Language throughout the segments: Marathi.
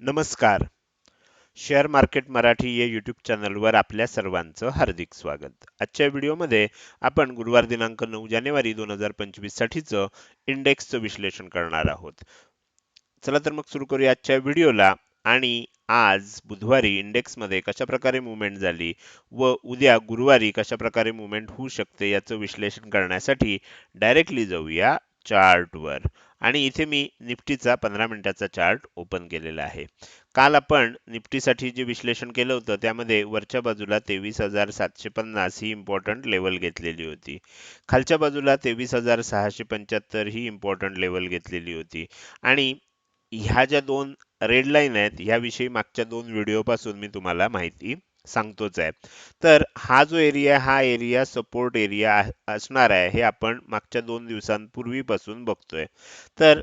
नमस्कार. शेअर मार्केट मराठी या यूट्यूब चॅनलवर आपल्या सर्वांचं हार्दिक स्वागत. आजच्या व्हिडिओमध्ये आपण गुरुवार दिनांक नऊ जानेवारी दोन हजार पंचवीससाठीचं इंडेक्सचं विश्लेषण करणार आहोत. चला तर मग सुरू करूया आजच्या व्हिडिओला. आणि आज बुधवारी इंडेक्समध्ये कशाप्रकारे मुवमेंट झाली व उद्या गुरुवारी कशा प्रकारे मुवमेंट होऊ शकते याचं विश्लेषण करण्यासाठी डायरेक्टली जाऊया चार्टवर. आणि इथे मी निफ्टीचा पंधरा मिनिटाचा चार्ट ओपन केलेला आहे. काल आपण निफ्टीसाठी जे विश्लेषण केलं होतं त्यामध्ये वरच्या बाजूला तेवीस हजार सातशे पन्नास ही इम्पॉर्टंट लेवल घेतलेली होती. खालच्या बाजूला तेवीस हजार सहाशे पंच्याहत्तर ही इम्पॉर्टंट लेवल घेतलेली होती. आणि ह्या ज्या दोन रेड लाईन आहेत ह्याविषयी मागच्या दोन व्हिडिओपासून मी तुम्हाला माहिती सांगतोच आहे. तर हा जो एरिया हा एरिया सपोर्ट एरिया असणार आहे हे आपण मागच्या दोन दिवसांपूर्वीपासून बघतोय. तर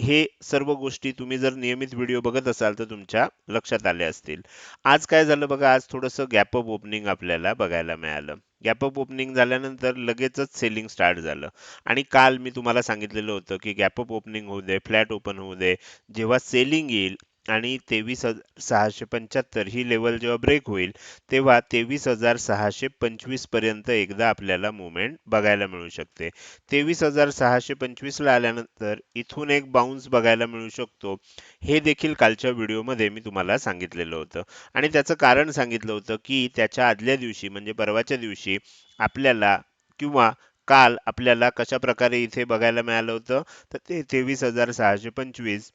हे सर्व गोष्टी तुम्ही जर नियमित व्हिडिओ बघत असाल तर तुमच्या लक्षात आले असतील. आज काय झालं बघा आज थोडंसं गॅप अप ओपनिंग आपल्याला बघायला मिळालं. गॅप अप ओपनिंग झाल्यानंतर लगेचच सेलिंग स्टार्ट झालं. आणि काल मी तुम्हाला सांगितलेलं होतं की गॅप अप ओपनिंग होऊ दे फ्लॅट ओपन होऊ दे. जेव्हा सेलिंग येईल आणि तेवीस सहाशे पंच्याहत्तर ही लेवल जेव्हा ब्रेक होईल तेव्हा तेवीस हजार सहाशे पंचवीसपर्यंत एकदा आपल्याला मुवमेंट बघायला मिळू शकते. तेवीस हजार सहाशे पंचवीसला आल्यानंतर इथून एक बाउन्स बघायला मिळू शकतो. हे देखील कालच्या व्हिडिओमध्ये मी तुम्हाला सांगितलेलं होतं. आणि त्याचं कारण सांगितलं होतं की त्याच्या आदल्या दिवशी म्हणजे परवाच्या दिवशी आपल्याला किंवा काल आपल्याला कशा प्रकारे इथे बघायला मिळालं होतं? तर ते तेवीस हजार सहाशे पंचवीस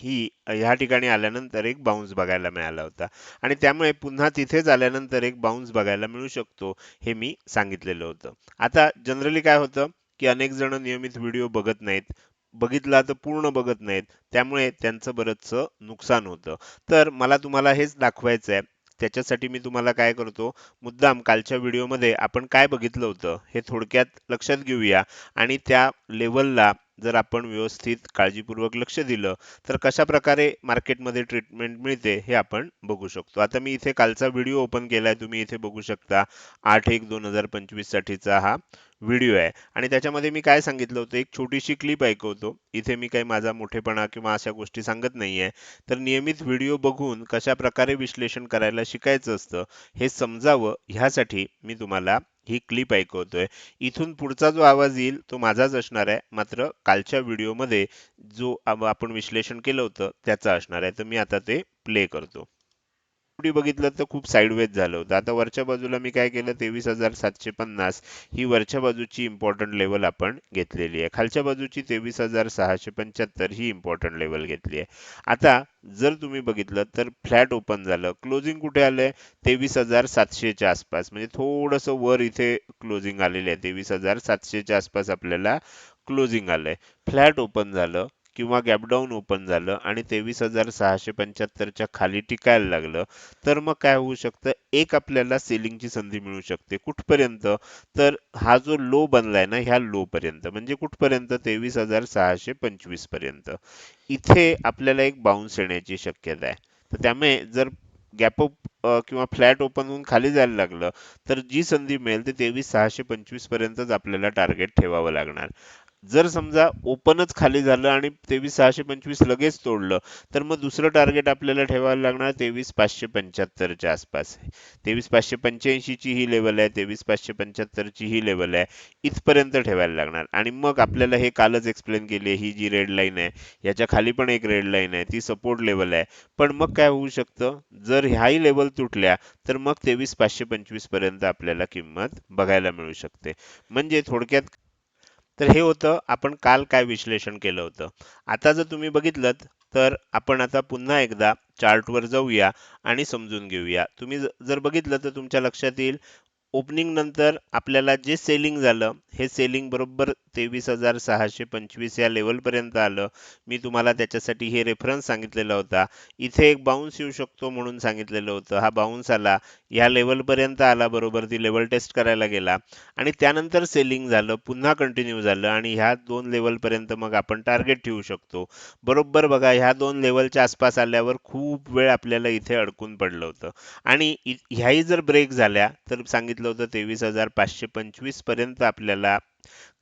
ही ह्या ठिकाणी आल्यानंतर एक बाउन्स बघायला मिळाला होता. आणि त्यामुळे पुन्हा तिथेच आल्यानंतर एक बाउन्स बघायला मिळू शकतो हे मी सांगितलेलं होतं. आता जनरली काय होतं की अनेक जण नियमित व्हिडिओ बघत नाहीत बघितला तर पूर्ण बघत नाहीत त्यामुळे त्यांचं बरंचसं नुकसान होतं. तर मला तुम्हाला हेच दाखवायचं आहे त्याच्यासाठी मी तुम्हाला काय करतो मुद्दाम कालच्या व्हिडिओमध्ये आपण काय बघितलं होतं हे थोडक्यात लक्षात घेऊया. आणि त्या लेवलला जर आपण व्यवस्थित काळजीपूर्वक लक्ष दिलं तर कशा प्रकारे मार्केटमध्ये ट्रीटमेंट मिळते हे आपण बघू शकतो. आता मी इथे कालचा व्हिडिओ ओपन केला आहे तुम्ही इथे बघू शकता. आठ एक दोन हजार पंचवीस साठीचा हा व्हिडिओ आहे. आणि त्याच्यामध्ये मी काय सांगितलं होतं एक छोटीशी क्लिप ऐकवतो. इथे मी काही माझा मोठेपणा किंवा अशा गोष्टी सांगत नाहीये. तर नियमित व्हिडिओ बघून कशा प्रकारे विश्लेषण करायला शिकायचं असतं हे समजावं ह्यासाठी मी तुम्हाला ही क्लिप ऐकवतोय. इथून पुढचा जो आवाज येईल तो माझाच असणार आहे. मात्र कालच्या व्हिडिओमध्ये जो आपण विश्लेषण केलं होतं त्याचा असणार आहे. तर मी आता ते प्ले करतो. पुढे बघितलं तर खूप साईडवेज झालं होतं. आता वरच्या बाजूला मी काय केलं? तेवीस हजार सातशे पन्नास ही वरच्या बाजूची इम्पॉर्टंट लेवल आपण घेतलेली आहे. खालच्या बाजूची तेवीस हजार सहाशे पंच्याहत्तर ही इम्पॉर्टंट लेवल घेतली आहे. आता जर तुम्ही बघितलं तर फ्लॅट ओपन झालं. क्लोजिंग कुठे आलंय? तेवीस हजार सातशेच्या आसपास. म्हणजे थोडंसं वर इथे क्लोजिंग आलेलं आहे. तेवीस हजार सातशेच्या आसपास आपल्याला क्लोजिंग आलंय. फ्लॅट ओपन झालं. किंवा गॅपडाऊन ओपन झालं आणि तेवीस हजार सहाशे पंच्याहत्तरच्या खाली टिकायला लागलं तर मग काय होऊ शकतं? एक आपल्याला सेलिंगची संधी मिळू शकते. कुठपर्यंत? तर हा जो लो बनलाय ना ह्या लो पर्यंत. म्हणजे कुठपर्यंत? तेवीस हजार सहाशे पंचवीसपर्यंत. इथे आपल्याला एक बाउन्स येण्याची शक्यता आहे. तर त्यामुळे जर गॅप किंवा फ्लॅट ओपन होऊन खाली जायला लागलं तर जी संधी मिळेल ते तेवीस सहाशे पंचवीस पर्यंतच आपल्याला टार्गेट ठेवावं लागणार. जर समजा ओपनच खाली झालं आणि तेवीस सहाशे पंचवीस लगेच तोडलं तर मग दुसरं टार्गेट आपल्याला ठेवायला लागणार तेवीस पाचशे पंच्याहत्तरच्या आसपास तेवीस पाचशे पंच्याऐंशीची ही लेवल आहे तेवीस पाचशे पंच्याहत्तरची ही लेवल आहे इथपर्यंत ठेवायला लागणार. आणि मग आपल्याला हे कालच एक्सप्लेन केले ही जी रेड लाईन आहे याच्या खाली पण एक रेड लाईन आहे ती सपोर्ट लेवल आहे. पण मग काय होऊ शकतं? जर ह्याही लेवल तुटल्या तर मग तेवीस पाचशे पंचवीसपर्यंत आपल्याला किंमत बघायला मिळू शकते. म्हणजे थोडक्यात तर हे होतं आपण काल काय विश्लेषण केलं होतं. आता जर तुम्ही बघितलं तर आपण आता पुन्हा एकदा चार्टवर जाऊया आणि समजून घेऊया. तुम्ही जर बघितलं तर तुमच्या लक्षात येईल ओपनिंग नंतर आपल्याला जे सेलिंग झालं हे सेलिंग बरोबर तेवीस हजार सहाशे पंचवीस या लेवलपर्यंत आलं. मी तुम्हाला त्याच्यासाठी हे रेफरन्स सांगितलेला होता. इथे एक बाउन्स येऊ शकतो म्हणून सांगितलेलं होतं. हा बाउन्स आला. या लेवलपर्यंत आला बरोबर. ती लेवल टेस्ट करायला गेला. आणि त्यानंतर सेलिंग झालं. पुन्हा कंटिन्यू झालं. आणि ह्या दोन लेवलपर्यंत मग आपण टार्गेट ठेवू शकतो. बरोबर बघा ह्या दोन लेवलच्या आसपास आल्यावर खूप वेळ आपल्याला इथे अडकून पडलं होतं. आणि ह्याही जर ब्रेक झाल्या तर सांगितलं होतं तेवीस हजार पाचशे पंचवीसपर्यंत आपल्याला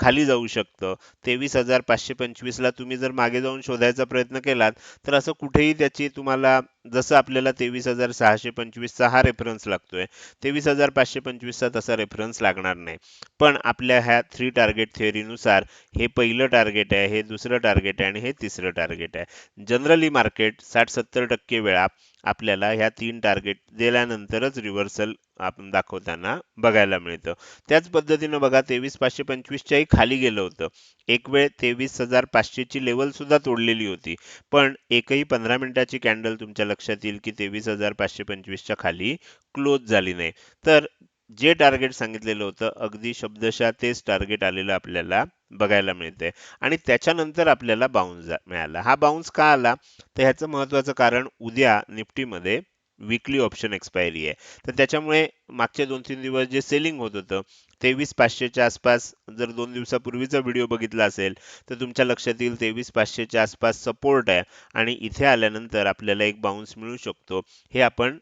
खाली जाऊ शकतं. तेवीस हजार पाचशे पंचवीसला तुम्ही जर मागे जाऊन शोधायचा प्रयत्न केलात तर असं कुठेही त्याची तुम्हाला जसं आपल्याला तेवीस हजार सहाशे पंचवीसचा हा रेफरन्स लागतोय तेवीस हजार पाचशे पंचवीसचा तसा रेफरन्स लागणार नाही. पण आपल्या ह्या थ्री टार्गेट थिअरीनुसार हे पहिलं टार्गेट आहे हे दुसरं टार्गेट आहे आणि हे तिसरं टार्गेट आहे. जनरली मार्केट साठ सत्तर टक्के वेळा आपल्याला ह्या तीन टार्गेट दिल्यानंतरच रिव्हर्सल आपण दाखवताना बघायला मिळतं. त्याच पद्धतीनं बघा तेवीस पाचशे पंचवीसच्याही खाली गेलं होतं. एक वेळ तेवीस हजार पाचशेची लेवल सुद्धा तोडलेली होती. पण एकही पंधरा मिनिटाची कॅन्डल तुमच्या लक्षात येईल की तेवीस हजार पाचशे पंचवीसच्या खाली क्लोज झाली नाही. तर जे टार्गेट सांगितलेलं होतं अगदी शब्दशः तेच टार्गेट आलेलं आपल्याला बघायला मिळते आणि त्याच्यानंतर आपल्याला बाउन्स मिळाला. हा बाउन्स का आला? तर ह्याचं महत्त्वाचं कारण उद्या निफ्टीमध्ये विकली ऑप्शन एक्सपायरी आहे. तर त्याच्यामुळे मागचे दोन तीन दिवस जे सेलिंग होत होतं तेवीस पाचशेच्या आसपास जर दोन दिवसापूर्वीचा व्हिडिओ बघितला असेल तर तुमच्या लक्षात येईल तेवीस पाचशेच्या आसपास सपोर्ट आहे. आणि इथे आल्यानंतर आपल्याला एक बाउन्स मिळू शकतो. हे आपण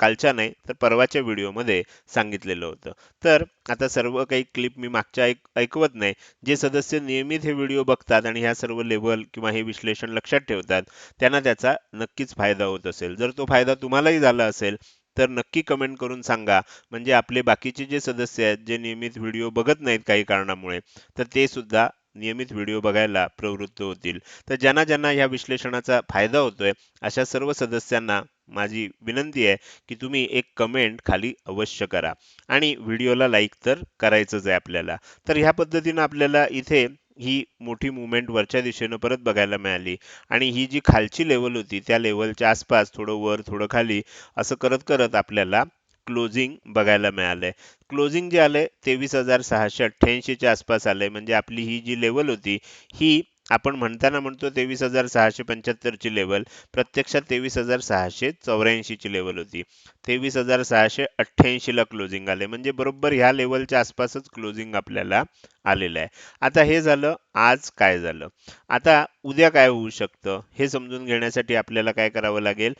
कालच्या नाही तर परवाच्या व्हिडिओमध्ये सांगितलेलं होतं. तर आता सर्व काही क्लिप मी मागच्या ऐक ऐकवत नाही. जे सदस्य नियमित हे व्हिडिओ बघतात आणि ह्या सर्व लेवल किंवा हे विश्लेषण लक्षात ठेवतात त्यांना त्याचा नक्कीच फायदा होत असेल. जर तो फायदा तुम्हालाही झाला असेल तर नक्की कमेंट करून सांगा. म्हणजे आपले बाकीचे जे सदस्य आहेत जे नियमित व्हिडिओ बघत नाहीत काही कारणामुळे तर ते सुद्धा नियमित व्हिडिओ बघायला प्रवृत्त होतील. तर ज्यांना ज्यांना या विश्लेषणाचा फायदा होतोय अशा सर्व सदस्यांना माझी विनंती आहे की तुम्ही एक कमेंट खाली अवश्य करा. आणि व्हिडिओला लाईक तर करायचंच आहे आपल्याला. तर ह्या पद्धतीनं आपल्याला इथे ही मोठी मुवमेंट वरच्या दिशेनं परत बघायला मिळाली. आणि ही जी खालची लेवल होती त्या लेवलच्या आसपास थोडं वर थोडं खाली असं करत करत आपल्याला क्लोजिंग बघायला मिळालंय. क्लोजिंग जे आलंय तेवीस हजार सहाशे अठ्ठ्याऐंशीच्या आसपास आलंय. म्हणजे आपली ही जी लेवल होती ही आपण म्हणताना म्हणतो तेवीस हजार सहाशे पंच्याहत्तरची लेवल प्रत्यक्षात तेवीस हजार सहाशे चौऱ्याऐंशीची लेवल होती. तेवीस हजार सहाशे अठ्ठ्याऐंशीला क्लोजिंग आले म्हणजे बरोबर ह्या लेवलच्या आसपासच क्लोजिंग आपल्याला आलेलं आहे. आता हे झालं आज काय झालं? आता उद्या काय होऊ शकतं? हे समजून घेण्यासाठी आपल्याला काय करावं लागेल?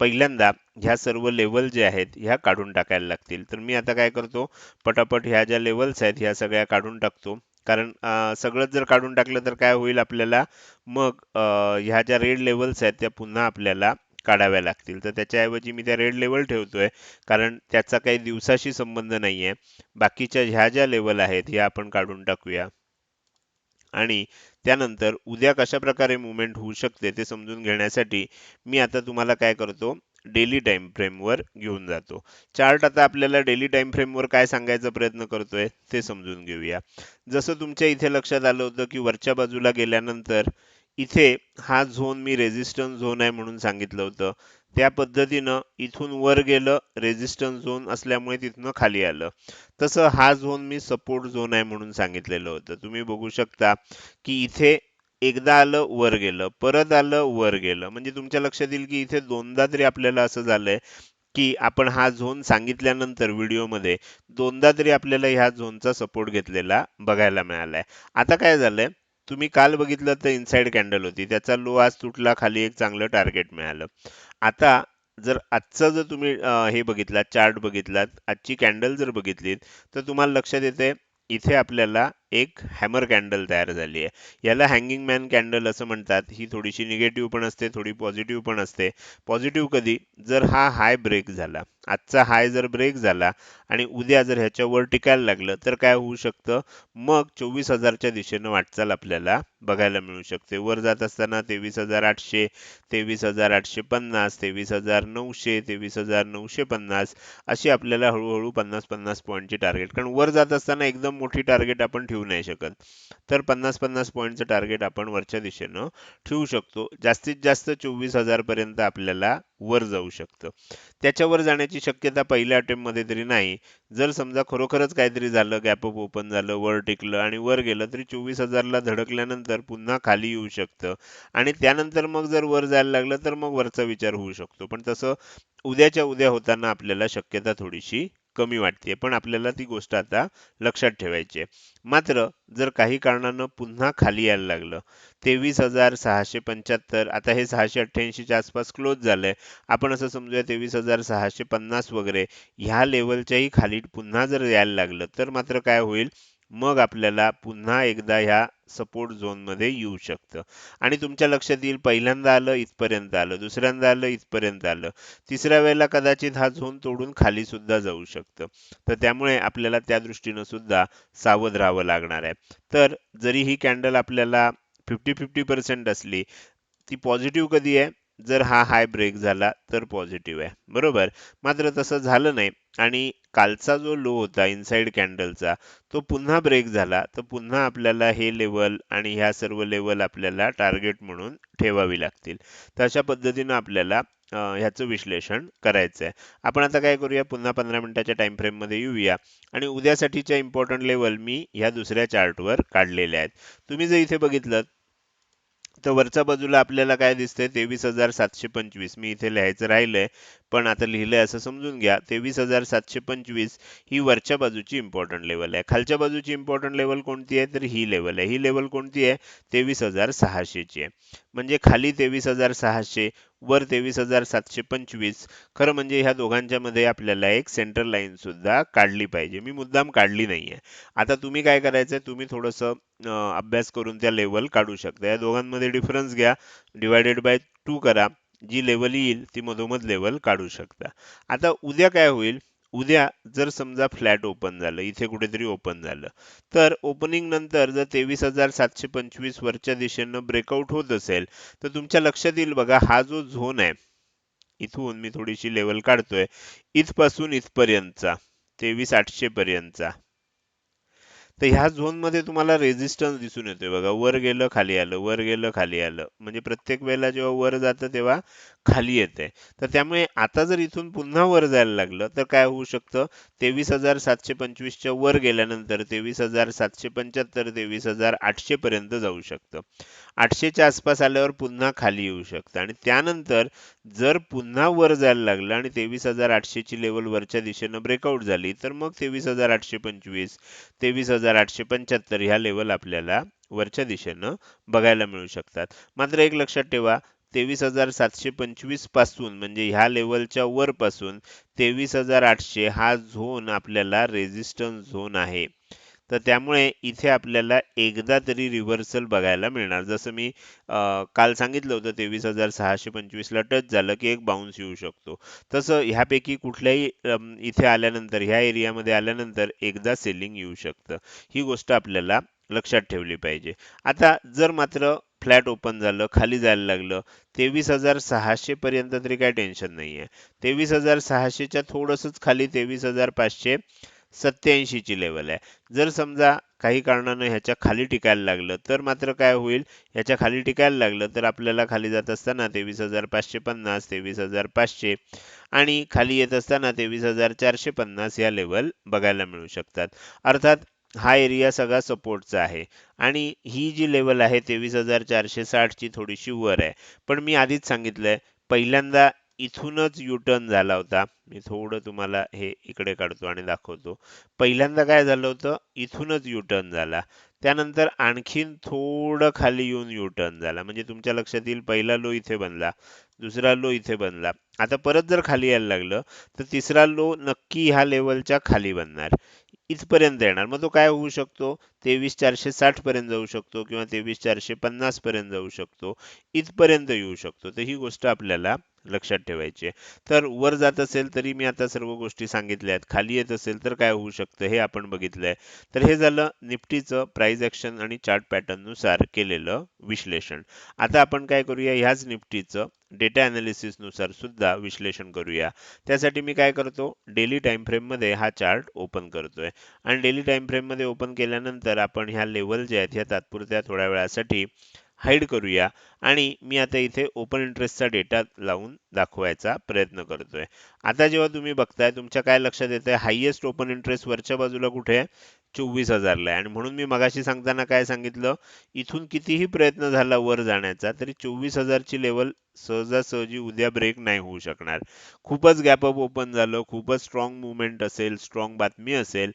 पहिल्यांदा ह्या सर्व लेवल जे आहेत ह्या काढून टाकायला लागतील. तर मी आता काय करतो पटापट ह्या ज्या लेवल्स आहेत ह्या सगळ्या काढून टाकतो. कारण सगळंच जर काढून टाकलं तर काय होईल आपल्याला मग ह्या ज्या रेड लेवल्स आहेत त्या पुन्हा आपल्याला काढाव्या लागतील. तर त्याच्याऐवजी मी त्या रेड लेवल ठेवतोय कारण त्याचा काही दिवसाशी संबंध नाही आहे बाकीच्या ह्या ज्या लेवल आहेत ह्या आपण काढून टाकूया. आणि त्यानंतर उद्या कशा प्रकारे मुवमेंट होऊ शकते ते समजून घेण्यासाठी मी आता तुम्हाला काय करतो डेली टाइम फ्रेमवर घेऊन जातो. चार्ट आता आपल्याला डेली टाइम फ्रेमवर काय सांगायचा प्रयत्न करतोय ते समजून घेऊया. जसं तुमच्या इथे लक्षात आलं होतं की वरच्या बाजूला गेल्यानंतर इथे हा झोन मी रेझिस्टन्स झोन आहे म्हणून सांगितलं होतं. त्या पद्धतीनं इथून वर गेलं रेझिस्टन्स झोन असल्यामुळे तिथनं खाली आलं. तसं हा झोन मी सपोर्ट झोन आहे म्हणून सांगितलेलं होतं. तुम्ही बघू शकता की इथे एकदा आलं वर गेलं परत आलं वर गेलं. म्हणजे तुमच्या लक्षात येईल की इथे दोनदा तरी आपल्याला असं झालंय की आपण हा झोन सांगितल्यानंतर व्हिडिओमध्ये दोनदा तरी आपल्याला ह्या झोनचा सपोर्ट घेतलेला बघायला मिळालाय. आता काय झालंय? तुम्ही काल बघितलं तर इनसाइड कॅन्डल होती. त्याचा लो आज तुटला खाली एक चांगलं टार्गेट मिळालं. आता जर आजचा जर तुम्ही हे बघितलात चार्ट बघितलात आजची कॅन्डल जर बघितलीत तर तुम्हाला लक्षात येते इथे आपल्याला एक हॅमर कॅन्डल तयार झाली आहे. याला हँगिंग मॅन कॅन्डल असं म्हणतात. ही थोडीशी निगेटिव्ह पण असते थोडी पॉझिटिव्ह पण असते. पॉझिटिव्ह कधी? जर हा हाय ब्रेक झाला आजचा हाय जर ब्रेक झाला आणि उद्या जर ह्याच्यावर टिकायला लागलं तर काय होऊ शकतं? मग चोवीस हजारच्या दिशेनं वाटचाल आपल्याला बघायला मिळू शकते. वर जात असताना तेवीस हजार आठशे तेवीस हजार आठशे पन्नास तेवीस हजार नऊशे तेवीस हजार नऊशे पन्नास अशी आपल्याला हळूहळू पन्नास पन्नास पॉईंटची टार्गेट कारण वर जात असताना एकदम मोठी टार्गेट आपण ठेवू नाही शकत. तर पन्नास पन्नास पॉईंटचं टार्गेट आपण वरच्या दिशेनं ठेवू शकतो. जास्तीत जास्त चोवीस हजार पर्यंत आपल्याला वर जाऊ शकतं. त्याच्यावर जाण्याची शक्यता पहिल्या अटेम्पमध्ये तरी नाही. जर समजा खरोखरच काहीतरी झालं गॅपअप ओपन झालं वर टिकलं आणि वर गेलं तरी चोवीस हजारला धडकल्यानंतर पुन्हा खाली येऊ शकतं. आणि त्यानंतर मग जर वर जायला लागलं तर मग वरचा विचार होऊ शकतो. पण तसं उद्याच्या उद्या होताना आपल्याला शक्यता थोडीशी कमी वाटते पण आपल्याला ती गोष्ट आता लक्षात ठेवायची आहे. मात्र जर काही कारणानं पुन्हा खाली यायला लागलं तेवीस हजार सहाशे पंच्याहत्तर आता हे सहाशे अठ्ठ्याऐंशीच्या आसपास क्लोज झालंय आपण असं समजूया तेवीस हजार सहाशे पन्नास वगैरे ह्या लेवलच्याही खाली पुन्हा जर यायला लागलं तर मात्र काय होईल? मग आपल्याला पुन्हा एकदा ह्या सपोर्ट झोनमध्ये येऊ शकतं. आणि तुमच्या लक्षात येईल पहिल्यांदा आलं इथपर्यंत आलं दुसऱ्यांदा आलं इथपर्यंत आलं. तिसऱ्या वेळेला कदाचित हा झोन तोडून खाली सुद्धा जाऊ शकतं. तर त्यामुळे आपल्याला त्या दृष्टीनं सुद्धा सावध राहावं लागणार आहे. तर जरी ही कॅन्डल आपल्याला फिफ्टी फिफ्टी पर्सेंट असली ती पॉझिटिव्ह कधी आहे? जर हा हाय ब्रेक झाला तर पॉझिटिव्ह आहे. बरोबर? मात्र तसं झालं नाही. आणि कालचा जो लो होता इनसाइड कॅन्डलचा तो पुन्हा ब्रेक झाला. तर पुन्हा आपल्याला हे लेवल आणि ह्या सर्व लेवल आपल्याला टार्गेट म्हणून ठेवावी लागतील. तर अशा पद्धतीनं आपल्याला ह्याचं विश्लेषण करायचं आहे आपण आता काय करूया? पुन्हा पंधरा मिनिटाच्या टाइम फ्रेममध्ये येऊया. आणि उद्यासाठीच्या इम्पॉर्टंट लेवल मी ह्या दुसऱ्या चार्टवर काढलेल्या आहेत. तुम्ही जर इथे बघितलं तर वरच्या बाजूला आपल्याला काय दिसतंय? तेवीस हजार सातशे पंचवीस. मी इथे लिहायचं राहिलंय. पण आता लिहिलंय असं समजून घ्या तेवीस हजार सातशे पंचवीस ही वरच्या बाजूची इम्पॉर्टंट लेवल आहे. खालच्या बाजूची इम्पॉर्टंट लेवल कोणती आहे? तर ही लेवल आहे. ही लेवल कोणती आहे? तेवीस हजार सहाशेची आहे. म्हणजे खाली तेवीस हजार सहाशे वर तेवीस हजार सातशे पंचवीस खरं म्हणजे ह्या दोघांच्या मध्ये आपल्याला एक सेंटर लाईन सुद्धा काढली पाहिजे. मी मुद्दाम काढली नाहीये. आता तुम्ही काय करायचंय? तुम्ही थोडस अभ्यास करून त्या लेवल काढू शकता. या दोघांमध्ये डिफरन्स घ्या. डिवायडेड बाय टू करा. जी लेवल येईल ती मधोमध लेवल काढू शकता. आता उद्या काय होईल? उद्या जर समजा फ्लॅट ओपन झालं इथे कुठेतरी ओपन झालं तर ओपनिंग नंतर जर तेवीस हजार सातशे पंचवीस वरच्या दिशेनं ब्रेकआउट होत असेल तर तुमच्या लक्षात येईल बघा हा जो झोन आहे इथून मी थोडीशी लेवल काढतोय इथपासून इथपर्यंतचा तेवीस आठशे पर्यंतचा. तर ह्या झोनमध्ये तुम्हाला रेझिस्टन्स दिसून येतोय बघा. वर गेलं खाली आलं. वर गेलं खाली आलं. म्हणजे प्रत्येक वेळेला जेव्हा वर जातं तेव्हा खाली येते. तर त्यामुळे आता जर इथून पुन्हा वर जायला लागलं तर काय होऊ शकतं? तेवीस हजार सातशे पंचवीसच्या वर गेल्यानंतर तेवीस हजार सातशे पंच्याहत्तर तेवीस हजार आठशे पर्यंत जाऊ शकतं. आठशेच्या आसपास आल्यावर पुन्हा खाली येऊ शकतं. आणि त्यानंतर जर पुन्हा वर जायला लागलं आणि तेवीस हजार आठशेची लेवल वरच्या दिशेनं ब्रेकआउट झाली तर मग तेवीस हजार आठशे पंचवीस तेवीस हजार आठशे पंच्याहत्तर ह्या लेवल आपल्याला वरच्या दिशेनं बघायला मिळू शकतात. मात्र एक लक्षात ठेवा तेवीस हजार सातशे पंचवीसपासून म्हणजे ह्या लेवलच्या वर पासून तेवीस हजार आठशे हा झोन आपल्याला रेझिस्टन्स झोन आहे. तर त्यामुळे इथे आपल्याला एकदा तरी रिव्हर्सल बघायला मिळणार. जसं मी काल सांगितलं होतं तेवीस हजार सहाशे पंचवीसला टच झालं की एक बाउन्स येऊ शकतो. तसं ह्यापैकी कुठल्याही इथे आल्यानंतर ह्या एरियामध्ये आल्यानंतर एकदा सेलिंग येऊ शकतं. ही गोष्ट आपल्याला लक्षात ठेवली पाहिजे. आता जर मात्र फ्लॅट ओपन झालं खाली जायला लागलं तेवीस हजार सहाशे पर्यंत तरी काय टेन्शन नाही आहे तेवीस हजार सहाशेच्या थोडंसंच खाली तेवीस हजार पाचशे सत्याऐंशीची लेवल आहे. जर समजा काही कारणानं ह्याच्या खाली टिकायला लागलं तर मात्र काय होईल? ह्याच्या खाली टिकायला लागलं तर आपल्याला खाली जात असताना तेवीस हजार पाचशे पन्नास तेवीस हजार पाचशे आणि खाली येत असताना तेवीस हजार चारशे पन्नास या लेवल बघायला मिळू शकतात. अर्थात हा एरिया सगळा सपोर्टचा आहे. आणि ही जी लेवल आहे तेवीस हजार चारशे साठची थोडीशी वर आहे. पण मी आधीच सांगितलंय पहिल्यांदा इथूनच युटर्न झाला होता. मी थोडं तुम्हाला हे इकडे काढतो आणि दाखवतो. पहिल्यांदा काय झालं होतं? इथूनच युटर्न झाला. त्यानंतर आणखीन थोडं खाली येऊन यू टर्न झाला. म्हणजे तुमच्या लक्षात येईल पहिला लो इथे बनला दुसरा लो इथे बनला. आता परत जर खाली यायला लागलं तर तिसरा लो नक्की ह्या लेवलच्या खाली बनणार. इथपर्यंत येणार. मग तो काय होऊ शकतो? तेवीस चारशे साठ पर्यंत जाऊ शकतो किंवा तेवीस चारशे पन्नास पर्यंत जाऊ शकतो. इथपर्यंत येऊ शकतो. तर ही गोष्ट आपल्याला लक्षात ठेवायची. तर वर जात असेल तरी मी आता सर्व गोष्टी सांगितल्या आहेत. खाली येत असेल तर काय होऊ शकतं हे आपण बघितलंय. तर हे झालं निफ्टीचं प्राईज ऍक्शन आणि चार्ट पॅटर्ननुसार केलेलं विश्लेषण. आता आपण काय करूया? ह्याच निफ्टीचं डेटा ॲनालिसिसनुसार सुद्धा विश्लेषण करूया. त्यासाठी मी काय करतो? डेली टाइम फ्रेममध्ये हा चार्ट ओपन करतोय. आणि डेली टाइम फ्रेममध्ये ओपन केल्यानंतर आपण ह्या लेवल ज्या आहेत ह्या तात्पुरत्या थोड्या वेळासाठी हाईड करूया. आणि मी आता इथे ओपन इंटरेस्टचा डेटा लावून दाखवायचा प्रयत्न करतोय. आता जेव्हा तुम्ही बघताय तुमच्या काय लक्षात येतंय? हायएस्ट ओपन इंटरेस्ट वरच्या बाजूला कुठे आहे? चोवीस हजारला आहे. आणि म्हणून मी मगाशी सांगताना काय सांगितलं? इथून कितीही प्रयत्न झाला वर जाण्याचा तरी चोवीस हजारची लेवल सहजासहजी उद्या ब्रेक नाही होऊ शकणार. खूपच गॅप अप ओपन झालं खूपच स्ट्रॉंग मुवमेंट असेल स्ट्रॉंग बातमी असेल.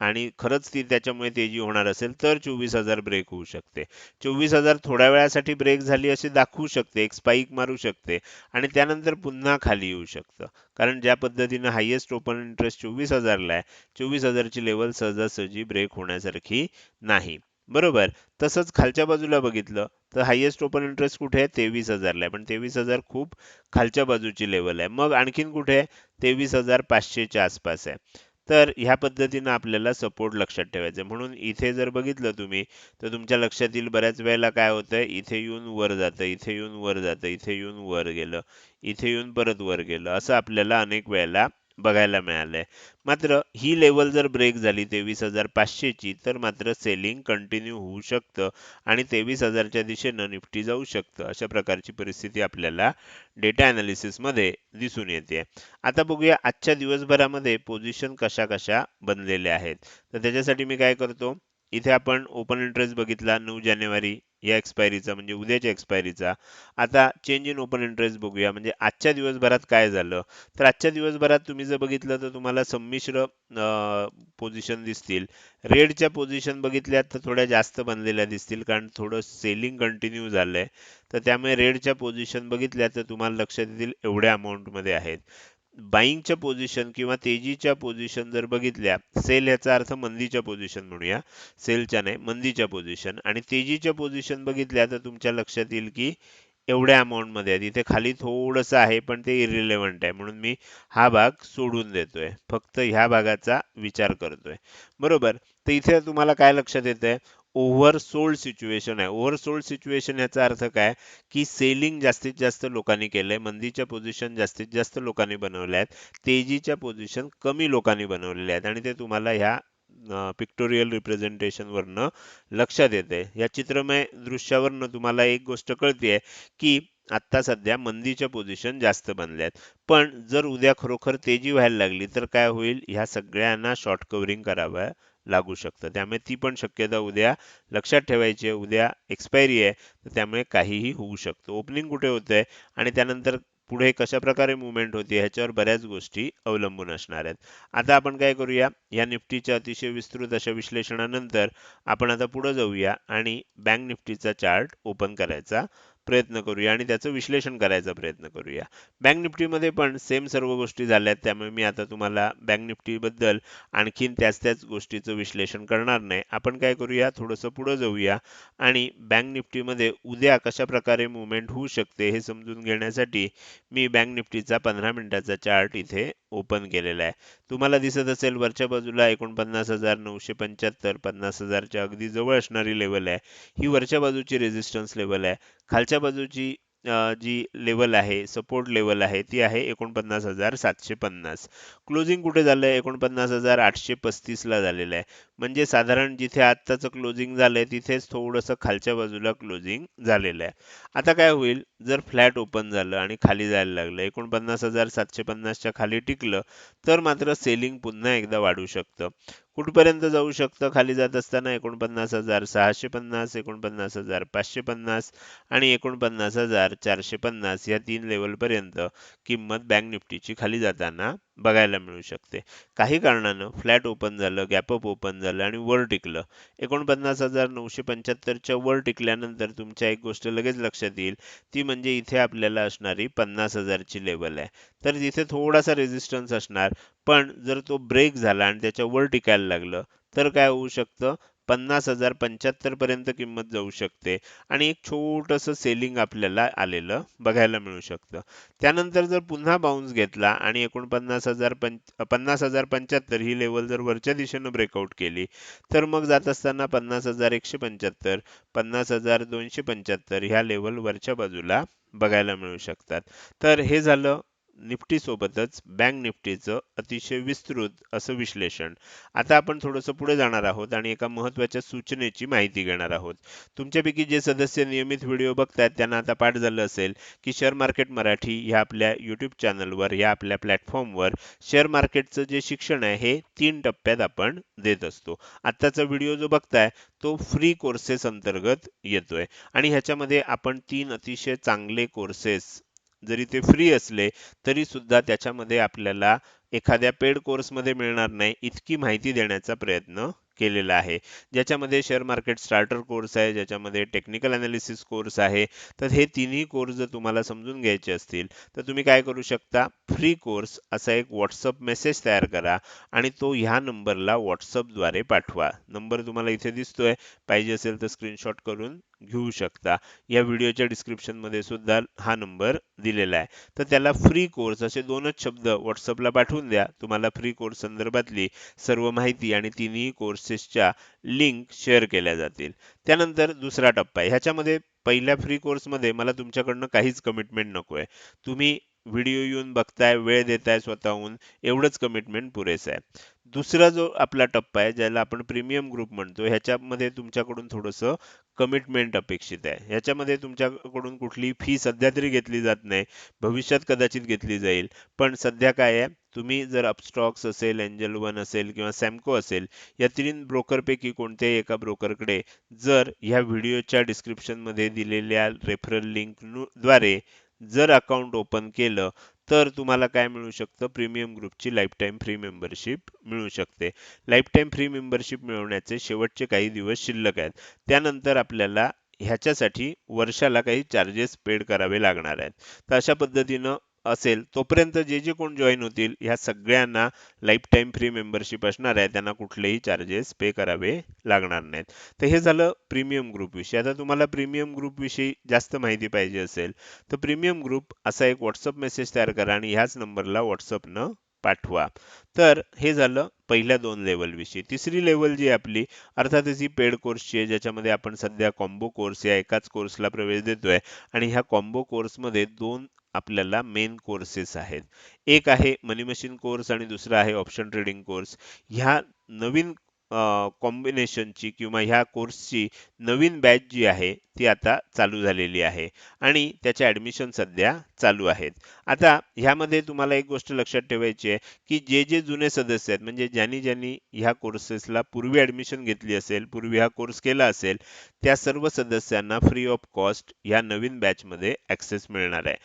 आणि खरंच ती त्याच्यामुळे तेजी होणार असेल तर चोवीस हजार ब्रेक होऊ शकते. चोवीस हजार थोड्या वेळासाठी ब्रेक झाली असे दाखवू शकते एक स्पाईक मारू शकते आणि त्यानंतर पुन्हा खाली येऊ शकतं. कारण ज्या पद्धतीनं हायेस्ट ओपन इंटरेस्ट चोवीस हजारला आहे चोवीस हजारची लेवल सहजासहजी ब्रेक होण्यासारखी नाही. बरोबर? तसंच खालच्या बाजूला बघितलं तर हायेस्ट ओपन इंटरेस्ट कुठे आहे? तेवीस हजारला आहे. पण तेवीस हजार खूप खालच्या बाजूची लेवल आहे. मग आणखीन कुठे आहे? तेवीस हजार पाचशेच्या आसपास आहे. तर ह्या पद्धतीनं आपल्याला सपोर्ट लक्षात ठेवायचं म्हणून इथे जर बघितलं तुम्ही तर तुमच्या लक्षात येईल बऱ्याच वेळेला काय होतंय? इथे येऊन वर जातं इथे येऊन वर जातं इथे येऊन वर गेलं इथे येऊन परत वर गेलं. असं आपल्याला अनेक वेळेला बघायला मिळालंय. मात्र ही लेवल जर ब्रेक झाली तेवीस हजार पाचशेची तर मात्र सेलिंग कंटिन्यू होऊ शकतं आणि तेवीस हजारच्या दिशेनं निफ्टी जाऊ शकतं. अशा प्रकारची परिस्थिती आपल्याला डेटा ॲनालिसिसमध्ये दिसून येते. आता बघूया आजच्या दिवसभरामध्ये पोझिशन कशा कशा बनलेल्या आहेत. तर त्याच्यासाठी मी काय करतो? इथे आपण ओपन इंटरेस्ट बघितला नऊ जानेवारी. या एक्सपायरीचा म्हणजे उद्याच्या एक्सपायरीचा आता चेंज इन ओपन इंटरेस्ट बघूया. म्हणजे आजच्या दिवसभरात काय झालं? तर आजच्या दिवसभरात तुम्ही जर बघितलं तर तुम्हाला संमिश्र पोझिशन दिसतील. रेडच्या पोझिशन बघितल्या तर थोड्या जास्त बनलेल्या दिसतील कारण थोडं सेलिंग कंटिन्यू झालंय. तर त्यामुळे रेडच्या पोझिशन बघितल्या तर तुम्हाला लक्षात येतील एवढ्या अमाऊंटमध्ये आहेत. बाईंगच्या पोझिशन किंवा तेजीच्या पोझिशन जर बघितल्या सेल याचा अर्थ मंदीच्या पोझिशन म्हणूया. सेलच्या नाही मंदीच्या पोझिशन आणि तेजीच्या पोझिशन बघितल्या तर तुमच्या लक्षात येईल की एवढ्या अमाऊंटमध्ये आहे. इथे खाली थोडस आहे पण ते इरिलेव्हंट आहे. म्हणून मी हा भाग सोडून देतोय. फक्त ह्या भागाचा विचार करतोय. बरोबर? तर इथे तुम्हाला काय लक्षात येत आहे ओव्हरसोल्ड सिच्युएशन आहे. ओव्हरसोल्ड सिच्युएशन याचा अर्थ काय? की सेलिंग जास्तीत जास्त लोकांनी केलंय मंदीच्या पोझिशन जास्तीत जास्त लोकांनी बनवल्या आहेत तेजीच्या पोझिशन कमी लोकांनी बनवलेल्या आहेत आणि ते तुम्हाला ह्या पिक्टोरियल रिप्रेझेंटेशन वरनं लक्षात येते या चित्रमय दृश्यावरनं तुम्हाला एक गोष्ट कळते की आता सध्या मंदीच्या पोझिशन जास्त बनल्यात. पण जर उद्या खरोखर तेजी व्हायला लागली तर काय होईल? ह्या सगळ्यांना शॉर्ट कव्हरिंग करावं लागू शकतं. त्यामुळे ती पण शक्यता उद्या लक्षात ठेवायची आहे. उद्या एक्सपायरी आहे तर त्यामुळे काहीही होऊ शकतं. ओपनिंग कुठे होतंय आणि त्यानंतर पुढे कशा प्रकारे मुवमेंट होते ह्याच्यावर बऱ्याच गोष्टी अवलंबून असणार आहेत. आता आपण काय करूया? या निफ्टीच्या अतिशय विस्तृत अशा विश्लेषणानंतर आपण आता पुढे जाऊया आणि बँक निफ्टीचा चार्ट ओपन करायचा. प्रयत्न करूया आणि त्याचं विश्लेषण करायचा प्रयत्न करूया. बँक निफ्टीमध्ये पण सेम सर्व गोष्टी झाल्यात त्यामुळे मी आता तुम्हाला बँक निफ्टीबद्दल आणखीन त्याच त्याच गोष्टीचं विश्लेषण करणार नाही. आपण काय करूया थोडंसं पुढं जाऊया आणि बँक निफ्टीमध्ये उद्या कशा प्रकारे मुवमेंट होऊ शकते हे समजून घेण्यासाठी मी बँक निफ्टीचा पंधरा मिनिटाचा चार्ट इथे ओपन केलेला आहे. तुम्हाला दिसत असेल वरच्या बाजूला एकोणपन्नास हजार नऊशे पंच्याहत्तर पन्नास हजारच्या अगदी जवळ असणारी लेवल आहे. ही वरच्या बाजूची रेजिस्टन्स लेवल आहे. खालच्या बाजूची जी लेवल आहे सपोर्ट लेवल आहे ती आहे एकोणपन्नास हजार सातशे पन्नास. क्लोजिंग कुठे झालंय? एकोणपन्नास हजार आठशे पस्तीस ला झालेलं आहे. म्हणजे साधारण जिथे आत्ताचं क्लोजिंग झालंय तिथेच थोडंसं खालच्या बाजूला क्लोजिंग झालेलं आहे. आता काय होईल? जर फ्लॅट ओपन झालं आणि खाली जायला लागलं एकोणपन्नास हजार सातशे पन्नासच्या खाली टिकलं तर मात्र सेलिंग पुन्हा एकदा वाढू शकतं. कुठपर्यंत जाऊ शकतं? खाली जात असताना एकोणपन्नास हजार सहाशे पन्नास एकोणपन्नास हजार पाचशे पन्नास आणि एकोणपन्नास हजार चारशे पन्नास या तीन लेवलपर्यंत किंमत बँक निफ्टीची खाली जाताना बघायला मिळू शकते. काही कारणानं फ्लॅट ओपन झालं गॅपअप ओपन झालं आणि वर टिकलं. एकोणपन्नास हजार नऊशे पंच्याहत्तरच्या वर टिकल्यानंतर तुमच्या एक गोष्ट लगेच लक्षात येईल ती म्हणजे इथे आपल्याला असणारी पन्नास हजारची लेवल आहे. तर तिथे थोडासा रेझिस्टन्स असणार पण जर तो ब्रेक झाला आणि त्याच्या वर टिकायला लागलं तर काय होऊ शकतं? पन्नास हजार पंच्याहत्तरपर्यंत किंमत जाऊ शकते. आणि एक छोटंसं सेलिंग आपल्याला आलेलं बघायला मिळू शकतं. त्यानंतर जर पुन्हा बाउन्स घेतला आणि एकोणपन्नास हजार पन्नास हजार पंच्याहत्तर ही लेवल जर वरच्या दिशेनं ब्रेकआउट केली तर मग जात असताना पन्नास हजार एकशे पंच्याहत्तर पन्नास हजार दोनशे पंच्याहत्तर ह्या लेवल वरच्या बाजूला बघायला मिळू शकतात. तर हे झालं निफ्टी सोबतच बँक निफ्टीचं अतिशय विस्तृत असं विश्लेषण. आता आपण थोडंसं पुढे जाणार आहोत आणि एका महत्त्वाच्या सूचनेची माहिती घेणार आहोत. तुमच्यापैकी जे सदस्य नियमित व्हिडिओ बघतायत त्यांना आता पाठ झालं असेल की शेअर मार्केट मराठी ह्या आपल्या यूट्यूब चॅनलवर या आपल्या प्लॅटफॉर्मवर शेअर मार्केटचं जे शिक्षण आहे हे तीन टप्प्यात आपण देत असतो. आत्ताचा व्हिडिओ जो बघताय तो फ्री कोर्सेस अंतर्गत येतोय. आणि ह्याच्यामध्ये आपण तीन अतिशय चांगले कोर्सेस जरी ते फ्री असले तरी सुद्धा त्याच्यामध्ये आपल्याला एखाद्या पेड कोर्समध्ये मिळणार नाही इतकी माहिती देण्याचा प्रयत्न केलेला आहे. ज्याच्यामध्ये शेअर मार्केट स्टार्टर कोर्स आहे ज्याच्यामध्ये टेक्निकल अनालिसिस कोर्स आहे तर हे तिन्ही कोर्स जर तुम्हाला समजून घ्यायचे असतील तर तुम्ही काय करू शकता? फ्री कोर्स असा एक व्हॉट्सअप मेसेज तयार करा आणि तो ह्या नंबरला व्हॉट्सअपद्वारे पाठवा. नंबर तुम्हाला इथे दिसतोय. पाहिजे असेल तर स्क्रीनशॉट करून घेऊ शकता. या व्हिडिओच्या डिस्क्रिप्शनमध्ये सुद्धा हा नंबर दिलेला आहे. तर त्याला फ्री कोर्स असे दोनच शब्द व्हॉट्सअपला पाठवून द्या. तुम्हाला फ्री कोर्स संदर्भातली सर्व माहिती आणि तिन्ही कोर्स कोर्सेसच्या लिंक शेअर केल्या जातील. त्यानंतर दुसरा टप्पा आहे. ह्याच्यामध्ये पहिल्या फ्री कोर्समध्ये मला तुमच्याकडनं काहीच कमिटमेंट नको आहे तुम्ही व्हिडिओ येऊन बघताय वेळ देताय स्वतःहून एवढंच कमिटमेंट पुरेसं आहे. दुसरा जो आपला टप्पा आहे ज्याला आपण प्रीमियम ग्रुप म्हणतो ह्याच्यामध्ये तुमच्याकडून थोडंसं कमिटमेंट अपेक्षित आहे. ह्याच्यामध्ये तुमच्याकडून कुठली फी सध्या तरी घेतली जात नाही भविष्यात कदाचित घेतली जाईल. पण सध्या काय आहे तुम्ही जर अपस्टॉक्स असेल एंजल वन असेल किंवा सॅमको असेल या तीन ब्रोकरपैकी कोणत्याही एका ब्रोकरकडे जर ह्या व्हिडिओच्या डिस्क्रिप्शनमध्ये दिलेल्या रेफरल लिंकद्वारे जर अकाउंट ओपन केलं तर तुम्हाला काय मिळू शकतं? प्रीमियम ग्रुपची लाईफटाईम फ्री मेंबरशिप मिळू शकते. लाईफटाईम फ्री मेंबरशिप मिळवण्याचे शेवटचे काही दिवस शिल्लक आहेत. त्यानंतर आपल्याला ह्याच्यासाठी वर्षाला काही चार्जेस पेड करावे लागणार आहेत. तर अशा पद्धतीनं असेल तोपर्यंत जे जे कोण जॉईन होतील ह्या सगळ्यांना लाईफ टाईम फ्री मेंबरशिप असणार आहे. त्यांना कुठलेही चार्जेस पे करावे लागणार नाहीत. तर हे झालं प्रीमियम ग्रुप विषयी. आता तुम्हाला प्रीमियम ग्रुप विषयी जास्त माहिती पाहिजे असेल तर प्रीमियम ग्रुप असा एक व्हॉट्सअप मेसेज तयार करा आणि ह्याच नंबरला व्हॉट्सअपनं पाठवा. तर हे झालं पहिल्या दोन लेवल विषयी. तिसरी लेवल जी आपली अर्थातच ही पेड कोर्सची आहे ज्याच्यामध्ये आपण सध्या कॉम्बो कोर्स या एकाच कोर्सला प्रवेश देतोय आणि ह्या कॉम्बो कोर्समध्ये दोन आपल्याला मेन कोर्सेस आहेत. एक आहे मनी मशीन कोर्स आणि दुसरा आहे ऑप्शन ट्रेडिंग कोर्स ह्या नवीन कॉम्बिनेशनची किंवा ह्या कोर्सची नवीन बॅच जी आहे ती आता चालू झालेली आहे आणि त्याचे ऍडमिशन सध्या चालू आहेत. आता ह्यामध्ये तुम्हाला एक गोष्ट लक्षात ठेवायची आहे की जे जे जुने सदस्य आहेत म्हणजे ज्यांनी ज्यांनी ह्या कोर्सेसला पूर्वी ऍडमिशन घेतली असेल पूर्वी हा कोर्स केला असेल त्या सर्व सदस्यांना फ्री ऑफ कॉस्ट ह्या नवीन बॅचमध्ये ऍक्सेस मिळणार आहे.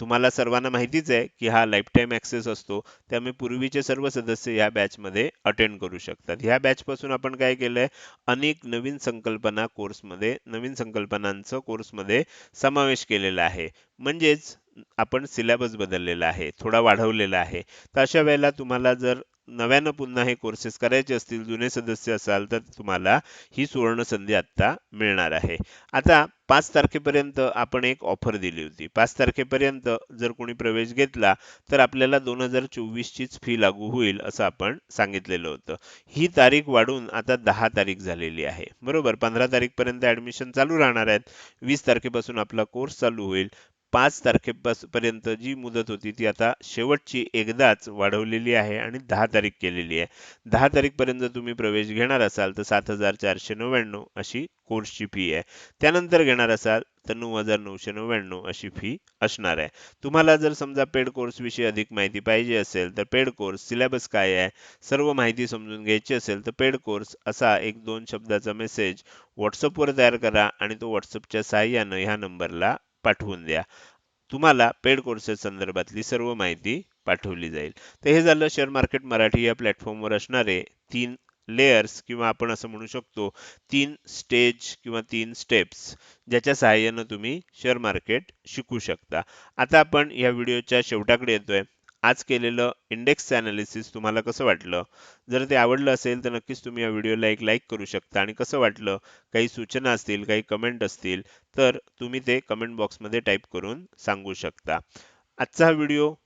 तुम्हाला सर्वांना माहितीच आहे की हा लाईफ टाईम ऍक्सेस असतो त्यामुळे पूर्वीचे सर्व सदस्य या बॅचमध्ये अटेंड करू शकतात. ह्या बॅच पासून आपण काय केलंय? अनेक नवीन संकल्पना कोर्समध्ये नवीन संकल्पनांचं कोर्समध्ये समावेश केलेला आहे. म्हणजेच आपण सिलेबस बदललेला आहे थोडा वाढवलेला आहे. तर अशा वेळेला तुम्हाला जर नव्यानं पुन्हा हे कोर्सेस करायचे असतील जुने सदस्य असाल तर तुम्हाला ही सुवर्ण संधी आता मिळणार आहे. आता पाच तारखेपर्यंत आपण एक ऑफर दिली होती. पाच तारखेपर्यंत जर कोणी प्रवेश घेतला तर आपल्याला दोन हजार चोवीसचीच फी लागू होईल असं आपण सांगितलेलं होतं. ही तारीख वाढून आता दहा तारीख झालेली आहे. बरोबर? पंधरा तारीखपर्यंत ऍडमिशन चालू राहणार आहेत. वीस तारखेपासून आपला कोर्स चालू होईल. पाच तारखेपर्यंत जी मुदत होती ती आता शेवटची एकदाच वाढवलेली आहे आणि दहा तारीख केलेली आहे. दहा तारीखपर्यंत तुम्ही प्रवेश घेणार असाल तर सात हजार चारशे नव्याण्णव अशी कोर्सची फी आहे. त्यानंतर घेणार असाल तर नऊ हजार नऊशे नव्याण्णव अशी फी असणार आहे. तुम्हाला जर समजा पेड कोर्सविषयी अधिक माहिती पाहिजे असेल तर पेड कोर्स सिलेबस काय आहे? सर्व माहिती समजून घ्यायची असेल तर पेड कोर्स असा एक दोन शब्दाचा मेसेज व्हॉट्सअपवर तयार करा आणि तो व्हॉट्सअपच्या सहाय्यानं ह्या नंबरला पाठवून द्या. तुम्हाला पेड कोर्सेस संदर्भातली सर्व माहिती पाठवली जाईल. तर हे झालं शेअर मार्केट मराठी या प्लॅटफॉर्मवर असणारे तीन लेयर्स किंवा आपण असं म्हणू शकतो तीन स्टेज किंवा तीन स्टेप्स ज्याच्या सहाय्यानं तुम्ही शेअर मार्केट शिकू शकता. आता आपण या व्हिडिओच्या शेवटाकडे येतोय. आज केलेलं इंडेक्स अनालिसिस तुम्हाला कसं वाटलं? जर ते आवडलं असेल तर नक्कीच तुम्ही या व्हिडिओला एक लाईक करू शकता. आणि कसं वाटलं? काही सूचना असतील काही कमेंट असतील तर तुम्ही ते कमेंट बॉक्समध्ये टाईप करून सांगू शकता. आजचा हा व्हिडिओ